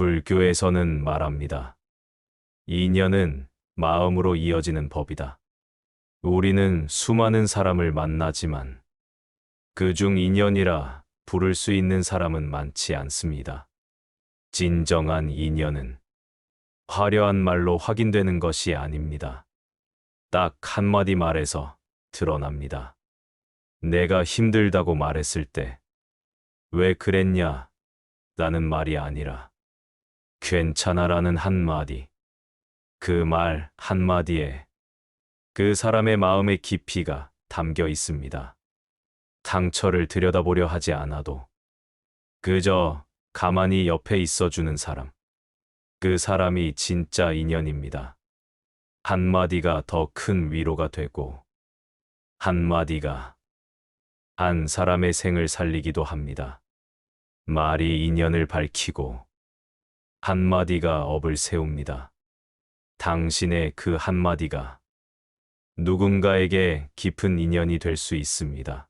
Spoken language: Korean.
불교에서는 말합니다. 인연은 마음으로 이어지는 법이다. 우리는 수많은 사람을 만나지만 그중 인연이라 부를 수 있는 사람은 많지 않습니다. 진정한 인연은 화려한 말로 확인되는 것이 아닙니다. 딱 한마디 말에서 드러납니다. 내가 힘들다고 말했을 때, 왜 그랬냐? 라는 말이 아니라, 괜찮아라는 한마디. 그 말 한마디에 그 사람의 마음의 깊이가 담겨 있습니다. 상처를 들여다보려 하지 않아도 그저 가만히 옆에 있어주는 사람. 그 사람이 진짜 인연입니다. 한마디가 더 큰 위로가 되고, 한마디가 한 사람의 생을 살리기도 합니다. 말이 인연을 밝히고, 한마디가 업을 세웁니다. 당신의 그 한마디가 누군가에게 깊은 인연이 될 수 있습니다.